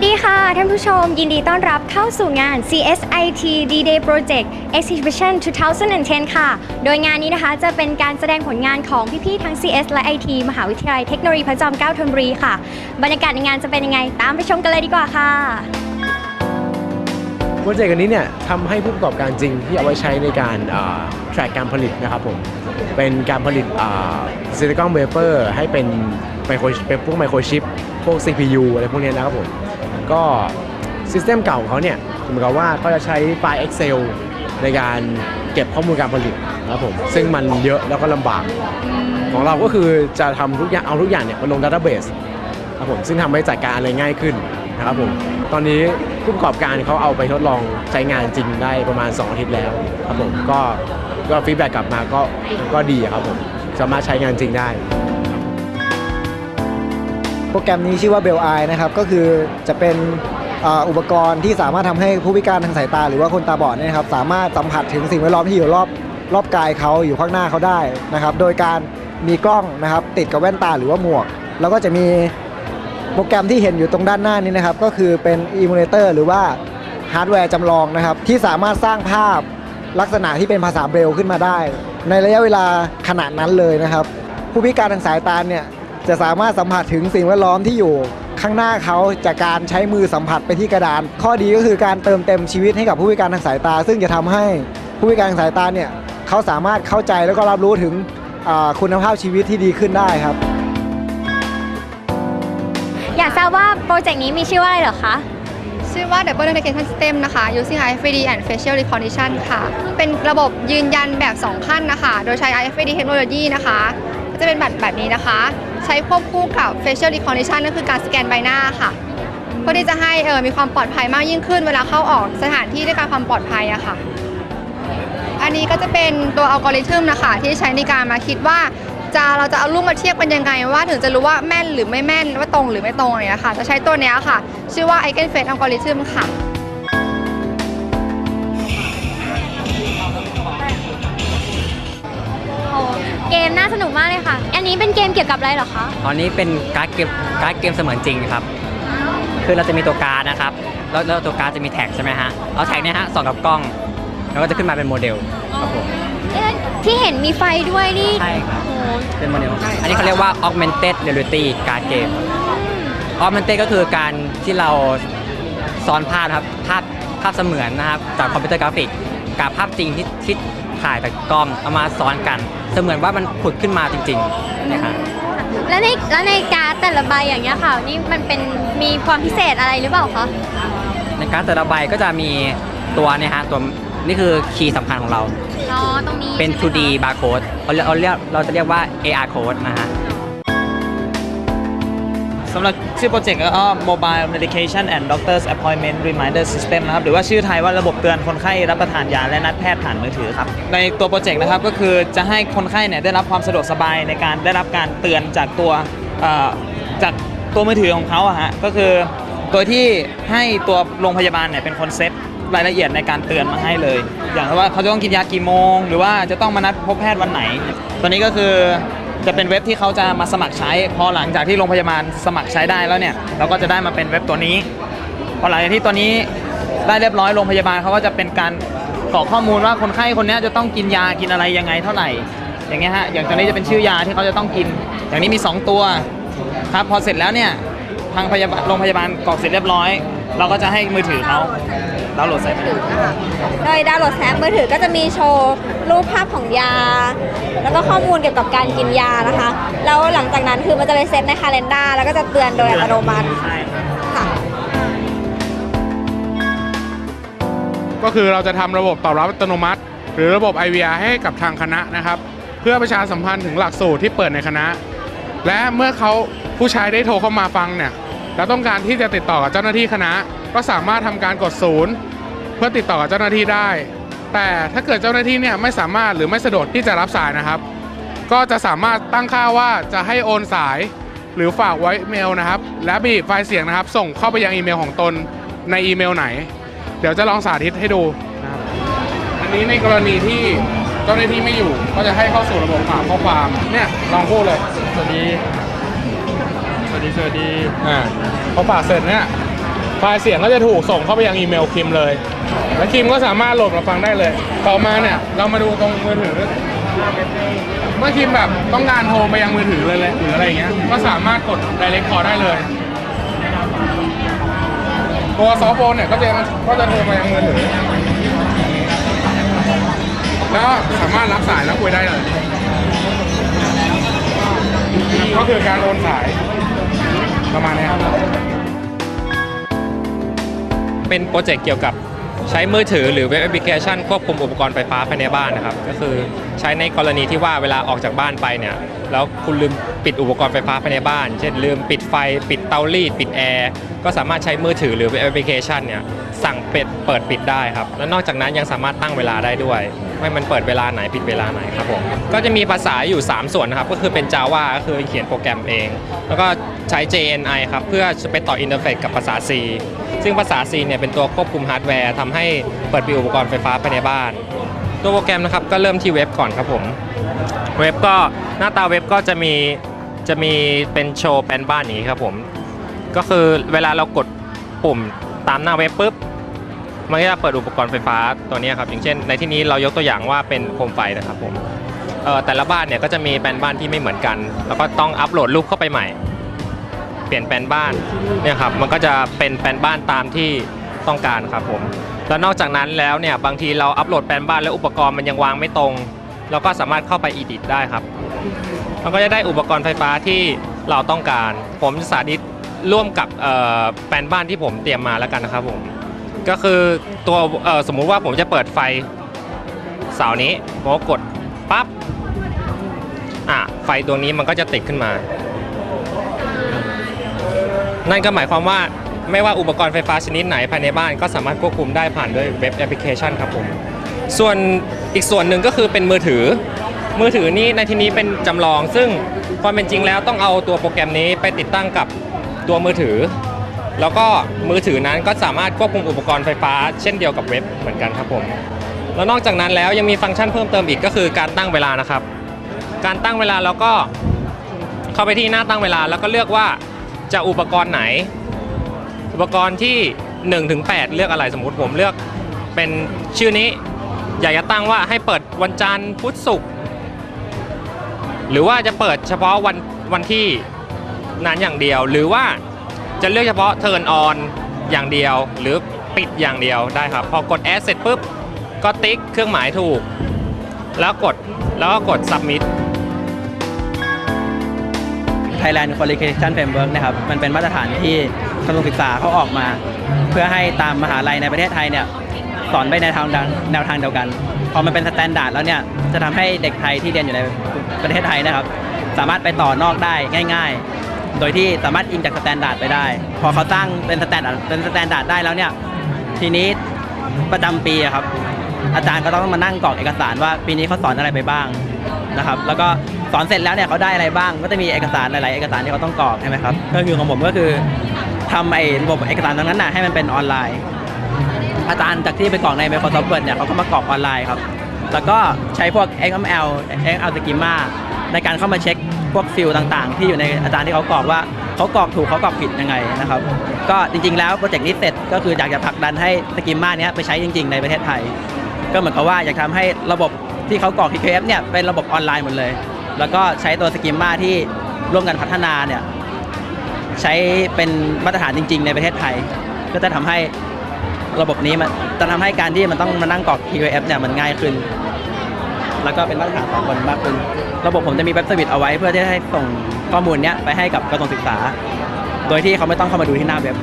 สดีค่ะ ท่านผู้ชม ยินดีต้อนรับเข้าสู่งาน CSIT D-Day Project Exhibition 2010 ค่ะ โดยงานนี้นะคะจะเป็นการแสดงผลงานของพี่ๆทั้ง CS และ IT มหาวิทยาลัยเทคโนโลยีพระจอมเกล้าธนบุรีค่ะ บรรยากาศในงานจะเป็นยังไง ตามไปชมกันเลยดีกว่าค่ะโปรเจกต์อันนี้เนี่ยทำให้ผู้ประกอบการจริงที่เอาไว้ใช้ในการแทร็กการผลิตนะครับผมเป็นการผลิตซิลิคอนเวเปอร์ให้เป็นไมโครเป็นพวกไมโครชิปพวก CPU อะไรพวกนี้นะครับผม ก็ซิสเต็มเก่าของเขาเนี่ยเหมือนกับว่าก็จะใช้ไฟล์ Excel ในการเก็บข้อมูลการผลิตนะครับผมซึ่งมันเยอะแล้วก็ลำบาก ของเราก็คือจะทำทุกอย่างเอาทุกอย่างเนี่ยมาลงดัตเตอร์เบสครับผมซึ่งทำให้จัดการอะไรง่ายขึ้นนะครับผมตอนนี้ผู้ประกอบการเขาเอาไปทดลองใช้งานจริงได้ประมาณ 2 อาทิตย์แล้วครับผมก็ก็ฟีดแบ็กกลับมาก็ก็ดีครับผมสามารถใช้งานจริงได้ รแกรมนี้ชื่อว่า Bell Eye นะครับก็คือจะเป็นอุปกรณ์ที่สามารถทำให้ผู้พิการทางสายตา หรือว่าคนตาบอดเนี่ยนะครับสามารถสัมผัสถึงสิ่งแวดล้อมที่อยู่รอบรอบกายเขาอยู่ข้างหน้าเขาได้นะครับ โดยการมีกล้องนะครับติดกับแว่นตาหรือว่าหมวก แล้วก็จะมีโปรแกรมที่เห็นอยู่ตรงด้านหน้านี้นะครับ ก็คือเป็นอิมูเลเตอร์หรือว่าฮาร์ดแวร์จำลองนะครับ ที่สามารถสร้างภาพลักษณะที่เป็นภาษาเบรลขึ้นมาได้ ในระยะเวลาขนาดนั้นเลยนะครับ ผู้พิการทางสายตาเนี่ย จะสามารถสัมผัสถึงสิ่งแวดล้อมที่อยู่ข้างหน้าเขาจากการใช้มือสัมผัสไปที่กระดาน ข้อดีก็คือการเติมเต็มชีวิตให้กับผู้พิการทางสายตา ซึ่งจะทำให้ผู้พิการทางสายตาเนี่ยเขาสามารถเข้าใจแล้วก็รับรู้ถึงอ่าคุณภาพชีวิตที่ดีขึ้นได้ครับ อยากทราบว่าโปรเจกต์นี้มีชื่อว่าอะไรเหรอคะชื่อว่า Double Identification System นะคะ using RFID and Facial Recognition ค่ะ เป็นระบบยืนยันแบบ 2 ขั้นนะคะ โดยใช้ RFID เทคโนโลยีนะคะก็ จะเป็นแบบแบบนี้นะคะ ใช้ควบคู่กับ Facial Recognition ก็คือการสแกนใบหน้าค่ะเพื่อที่จะให้เออมีความปลอดภัยมากยิ่งขึ้น เวลาเข้าออกสถานที่ด้วยการความปลอดภัยอะค่ะ อันนี้ก็จะเป็นตัวอัลกอริทึมนะคะที่ใช้ในการมาคิดว่าจะเราจะเอารูปมาเทียบกันยังไง ว่าถึงจะรู้ว่าแม่นหรือไม่แม่นว่าตรงหรือไม่ตรงอะไรอย่างเงี้ยค่ะ จะใช้ตัวนี้ค่ะ ชื่อว่า Eigenface Algorithm ค่ะ เกมน่าสนุกมากเลยค่ะ อันนี้เป็นเกมเกี่ยวกับอะไรเหรอคะ ตอนนี้เป็นการ์ดเกมการ์ดเกมเสมือนจริงครับ คือเราจะมีตัวการ์ดนะครับ แล้วแล้วตัวการ์ดจะมีแท็กใช่ไหมฮะ เอาแท็กเนี่ยฮะส่องกับกล้อง แล้วก็จะขึ้นมาเป็นโมเดลครับผมเอ๊ะที่เห็นมีไฟด้วยนี่ใช่ครับ โอ้เป็นโมเดล อันนี้เขาเรียกว่า augmented reality การ์ดเกม augmented ก็คือการที่เราซ้อนภาพนะครับ ภาพภาพเสมือนนะครับ จากคอมพิวเตอร์กราฟิก กับภาพจริงที่ที่ถ่ายจากกล้องเอามาซ้อนกัน เสมือนว่ามันผุดขึ้นมาจริงๆนะครับแล้วในแล้วในการ์ดแต่ละใบอย่างเงี้ยค่ะนี่มันเป็นมีความพิเศษอะไรหรือเปล่าคะในการดแต่ละใบก็จะมีตัวเนี่ยฮะตัวนี่คือคีย์สำคัญของเรา อ๋อตรงนี้เป็น ใช่ไหมคะ 2D barcode เราเรียกเราเรียกเราจะเรียกว่า AR code นะฮะสำหรับชื่อโปรเจกต์ก็ Mobile Medication and Doctor's Appointment Reminder System นะครับ หรือว่าชื่อไทยว่าระบบเตือนคนไข้รับประทานยาและนัดแพทย์ผ่านมือถือครับ ในตัวโปรเจกต์นะครับก็คือจะให้คนไข้เนี่ยได้รับความสะดวกสบายในการได้รับการเตือนจากตัวจากตัวมือถือของเขาอะฮะ ก็คือโดยที่ให้ตัวโรงพยาบาลเนี่ยเป็นคนเซตรายละเอียดในการเตือนมาให้เลย อย่างว่าเขาจะต้องกินยากี่โมง หรือว่าจะต้องมานัดพบแพทย์วันไหน ตัวนี้ก็คือ จะเป็นเว็บที่เขาจะมาสมัครใช้ พอหลังจากที่โรงพยาบาลสมัครใช้ได้แล้วเนี่ย เราก็จะได้มาเป็นเว็บตัวนี้ พอหลังจากที่ตัวนี้ได้เรียบร้อยโรงพยาบาลเขาก็จะเป็นการกรอกข้อมูลว่าคนไข้คนนี้จะต้องกินยากินอะไรยังไงเท่าไหร่ อย่างเงี้ยฮะ อย่างตัวนี้จะเป็นชื่อยาที่เขาจะต้องกิน อย่างนี้มี 2 ตัวครับ พอเสร็จแล้วเนี่ยทางพยาบาลโรงพยาบาลกรอกเสร็จเรียบร้อย เราก็จะให้มือถือเขาดาวน์โหลดใส่ไปโดยดาวน์โหลดแอปมือถือก็จะมีโชว์รูปภาพของยา แล้วก็ข้อมูลเกี่ยวกับการกินยานะคะ แล้วหลังจากนั้นคือมันจะไปเซตในคาล endar แล้วก็จะเตือนโดยอัตโนมัติใช่ครับค่ะ ก็คือเราจะทำระบบตอบรับอัตโนมัติ หรือระบบ IVR ให้กับทางคณะนะครับ เพื่อประชาสัมพันธ์ถึงหลักสูตรที่เปิดในคณะ และเมื่อเขาผู้ใช้ได้โทรเข้ามาฟังเนี่ย แล้วต้องการที่จะติดต่อกับเจ้าหน้าที่คณะ ก็สามารถทำการกดศูนย์เพื่อติดต่อกับเจ้าหน้าที่ได้ แต่ถ้าเกิดเจ้าหน้าที่เนี่ยไม่สามารถหรือไม่สะดวกที่จะรับสายนะครับ ก็จะสามารถตั้งค่าว่าจะให้โอนสาย หรือฝากไว้เมลนะครับ และบีบไฟล์เสียงนะครับ ส่งเข้าไปยังอีเมลของตนในอีเมลไหน เดี๋ยวจะลองสาธิตให้ดูนะครับอันนี้ในกรณีที่เจ้าหน้าที่ไม่อยู่ ก็จะให้เข้าสู่ระบบฝาข้อความเนี่ยลองพูดเลยสวัสดี วัสดีสวัสดีอ่าพอฝากเสร็จเนี่ยไฟล์เสียงก็จะถูกส่งเข้าไปยังอีเมลคิมเลย และคิมก็สามารถโหลดมาฟังได้เลย ต่อมาเนี่ยเรามาดูตรงมือถือ เมื่อคิมแบบต้องการโทรไปยังมือถือเลยเลยหรืออะไรเงี้ย ก็สามารถกด direct call ได้เลย ตัวซอฟต์โฟนเนี่ยก็จะก็จะโทรมายังมือถือ แล้วสามารถรับสายแล้วคุยได้เลย ก็คือการโอนสาย ประมาณนี้ครับเป็นโปรเจกต์เกี่ยวกับใช้มือถือหรือเว็บแอปพลิเคชันควบคุมอุปกรณ์ไฟฟ้าภายในบ้านนะครับ ก็คือ ใช้ในกรณีที่ว่าเวลาออกจากบ้านไปเนี่ยแล้วคุณลืมปิดอุปกรณ์ไฟฟ้าภายในบ้าน เช่นลืมปิดไฟปิดเตารีดปิดแอร์ก็สามารถใช้มือถือหรือแอปพลิเคชันเนี่ยสั่งเปิดเปิดปิดได้ครับ และนอกจากนั้นยังสามารถตั้งเวลาได้ด้วยว่ามันเปิดเวลาไหนปิดเวลาไหนครับผมก็จะมีภาษาอยู่ 3 ส่วนนะครับ ก็คือเป็น Java ก็คือเขียนโปรแกรมเอง แล้วก็ใช้ JNI ครับ เพื่อไปต่ออินเทอร์เฟซกับภาษา C ซึ่งภาษา C เนี่ยเป็นตัวควบคุมฮาร์ดแวร์ทำให้เปิดปิดอุปกรณ์ไฟฟ้าภายในบ้าน ตัวโปรแกรมนะครับก็เริ่มที่เว็บก่อนครับผมเว็บก็หน้าตาเว็บก็จะมีจะมีเป็นโชว์แปลนบ้านนี้ครับผมก็คือเวลาเรากดปุ่มตามหน้าเว็บปุ๊บมันก็จะเปิดอุปกรณ์ไฟฟ้าตัวนี้ครับอย่างเช่น ในที่นี้เรายกตัวอย่างว่าเป็นโคมไฟนะครับผมเอ่อแต่ละบ้านเนี่ยก็จะมีแปลนบ้านที่ไม่เหมือนกัน แล้วก็ต้องอัปโหลดรูปเข้าไปใหม่ เปลี่ยนแปลนบ้านเนี่ยครับมันก็จะเป็นแปลนบ้านตามที่ต้องการครับผม แล้วนอกจากนั้นแล้วเนี่ยบางทีเราอัปโหลดแปลนบ้านแล้วอุปกรณ์มันยังวางไม่ตรง เราก็สามารถเข้าไปอีดิทได้ครับมันก็จะได้อุปกรณ์ไฟฟ้าที่เราต้องการ ผมจะสาธิตร่วมกับแปลนบ้านที่ผมเตรียมมาแล้วกันนะครับผมก็คือตัวสมมุติว่าผมจะเปิดไฟเสานี้ผมก็กดปั๊บอะไฟดวงนี้มันก็จะติดขึ้นมา นั่นก็หมายความว่าไม่ว่าอุปกรณ์ไฟฟ้าชนิดไหนภายในบ้านก็สามารถควบคุมได้ผ่านด้วยเว็บแอปพลิเคชันครับผมส่วนอีกส่วนหนึ่งก็คือเป็นมือถือ มือถือนี้ในที่นี้เป็นจำลอง ซึ่งความเป็นจริงแล้วต้องเอาตัวโปรแกรมนี้ไปติดตั้งกับตัวมือถือ แล้วก็มือถือนั้นก็สามารถควบคุมอุปกรณ์ไฟฟ้า เช่นเดียวกับเว็บเหมือนกันครับผมแล้วนอกจากนั้นแล้วยังมีฟังก์ชันเพิ่มเติมอีกก็คือการตั้งเวลานะครับ การตั้งเวลาเราก็เข้าไปที่หน้าตั้งเวลาแล้วก็เลือกว่า จะอุปกรณ์ไหน อุปกรณ์ที่1ถึง8เลือกอะไรสมมติผมเลือกเป็นชื่อนี้อยากจะตั้งว่าให้เปิดวันจันทร์พุธศุกร์หรือว่าจะเปิดเฉพาะวันวันที่นั้นอย่างเดียว หรือว่าจะเลือกเฉพาะ turn on ออนอย่างเดียว หรือปิดอย่างเดียวได้ครับ พอกด add เสร็จปุ๊บก็ติ๊กเครื่องหมายถูก แล้วกดแล้วก็กด submit Thailand Qualification Framework นะครับ มันเป็นมาตรฐานที่กระทรวงศึกษาเขาออกมา เพื่อให้ตามมหาลัยในประเทศไทยเนี่ยสอนไปในทางดังแนวทางเดียวกัน พอมันเป็นสแตนดาร์ดแล้วเนี่ยจะทำให้เด็กไทยที่เรียนอยู่ในประเทศไทยนะครับ สามารถไปต่อนอกได้ง่าย ๆ โดยที่สามารถอิงจากสแตนดาร์ดไปได้ พอเขาตั้งเป็นสแตนดาร์ดเป็นสแตนดาร์ดได้แล้วเนี่ยทีนี้ประจำปีครับอาจารย์ก็ต้องมานั่งกรอกเอกสารว่าปีนี้เขาสอนอะไรไปบ้างนะครับ แล้วก็ สอนเสร็จแล้วเนี่ยเขาได้อะไรบ้าง ก็จะมีเอกสารหลาย ๆ เอกสารที่เขาต้องกรอกใช่ไหมครับ ก็คือของผมก็คือทำไอ้ระบบเอกสารตรงนั้นน่ะให้มันเป็นออนไลน์ อาจารย์จากที่ไปกรอกใน Microsoft Word เนี่ยเขาก็มากรอกออนไลน์ครับ แล้วก็ใช้พวก XML XML Schema ในการเข้ามาเช็คพวกฟิลต่าง ๆ ที่อยู่ในอาจารย์ที่เขากรอกว่าเขากรอกถูกเขากรอกผิดยังไงนะครับ ก็จริง ๆ แล้วโปรเจกต์นี้เสร็จก็คืออยากจะผลักดันให้สกิมมาเนี้ยไปใช้จริง ๆ ในประเทศไทย ก็เหมือนกับว่าอยากทำให้ระบบที่เขากรอก PKF เนี่ยเป็นระบบออนไลน์หมดเลย แล้วก็ใช้ตัวสกิมมาที่ร่วมกันพัฒนาเนี่ยใช้เป็นมาตรฐานจริง ๆ ในประเทศไทย ก็จะทำให้ระบบนี้มันจะทำให้การที่มันต้องมานั่งกรอก PKF เนี่ยมันง่ายขึ้น แล้วก็เป็นมาตรฐานสากลมากขึ้น ระบบผมจะมีเว็บเซอร์วิสเอาไว้เพื่อที่จะให้ส่งข้อมูลเนี้ยไปให้กับกระทรวงศึกษา โดยที่เขาไม่ต้องเข้ามาดูที่หน้าเว็บ